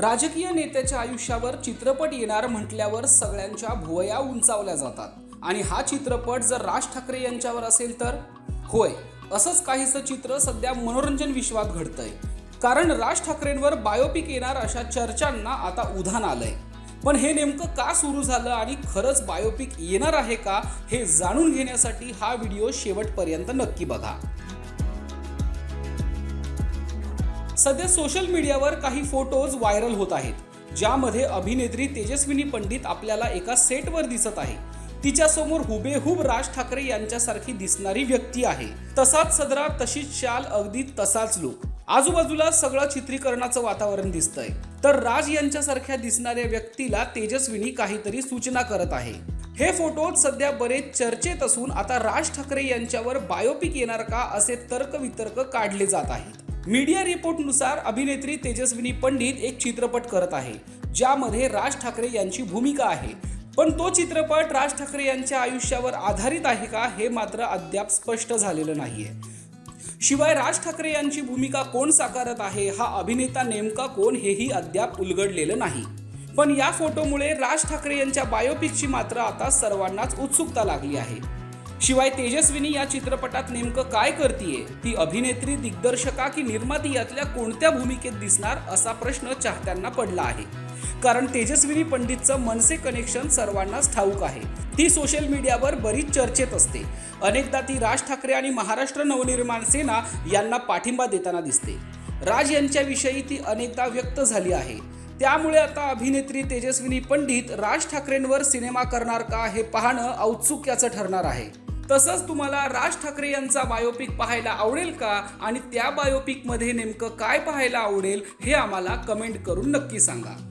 राजकीय नेत्याच्या आयुष्यावर चित्रपट येणार म्हटल्यावर सगळ्यांच्या भुवया उंचावल्या जातात. आणि हा चित्रपट जर राज ठाकरे यांच्यावर असेल तर? होय असंच काहीसं चित्र सध्या मनोरंजन विश्वात घडतंय. कारण राज ठाकरेंवर बायोपिक येणार अशा चर्चांना आता उधाण आलंय. पण हे नेमकं का सुरू झालं आणि खरंच बायोपिक येणार आहे का हे जाणून घेण्यासाठी हा व्हिडिओ शेवटपर्यंत नक्की बघा. सध्या सोशल मीडियावर काही फोटोज व्हायरल होत आहेत ज्यामध्ये अभिनेत्री तेजस्विनी पंडित आपल्याला एका सेटवर दिसत आहे. तिच्यासमोर हुबेहूब राज ठाकरे यांच्यासारखी दिसणारी व्यक्ती आहे. तसाच सदरा तशीच शाल अगदी तसाच लुक आजूबाजूला सगळं चित्रीकरणाचं वातावरण दिसतंय. तर राज यांच्यासारख्या दिसणाऱ्या व्यक्तीला तेजस्विनी काहीतरी सूचना करत आहे. हे फोटो सध्या बरेच चर्चेत असून आता राज ठाकरे यांच्यावर बायोपिक येणार का असे तर्क वितर्क काढले जात आहेत. मीडिया रिपोर्टनुसार अभिनेत्री तेजस्विनी पंडित एक चित्रपट करत आहे ज्यामध्ये राज ठाकरे यांची भूमिका आहे. पण तो चित्रपट राज ठाकरे यांच्या आयुष्यावर आधारित आहे का हे मात्र अद्याप स्पष्ट झालेलं नाहीये. शिवाय राज ठाकरे यांची भूमिका कोण साकारत आहे हा अभिनेता नेमका कोण हेही अद्याप उलगडलेलं नाही. पण या फोटोमुळे राज ठाकरे यांच्या बायोपिकची मात्र आता सर्वांनाच उत्सुकता लागली आहे. शिवाय तेजस्विनी या चित्रपटात नेमकं काय करतीये? ती अभिनेत्री दिग्दर्शका की निर्माती यातल्या कोणत्या भूमिकेत दिसणार असा प्रश्न चाहत्यांना पडला आहे. कारण तेजस्विनी पंडितचं मनसे कनेक्शन सर्वांनाच ठाऊक आहे. ती सोशल मीडियावर बरीच चर्चेत असते. अनेकदा ती राज ठाकरे आणि महाराष्ट्र नवनिर्माण सेना यांना पाठिंबा देताना दिसते. राज यांच्याविषयी ती अनेकदा व्यक्त झाली आहे. त्यामुळे आता अभिनेत्री तेजस्विनी पंडित राज ठाकरेंवर सिनेमा करणार का हे पाहणं औत्सुक्याचं ठरणार आहे. तसंच तुम्हाला राज ठाकरे यांचा बायोपिक पाहायला आवडेल का? आणि त्या बायोपिकमध्ये नेमकं काय पाहायला आवडेल हे आम्हाला कमेंट करून नक्की सांगा.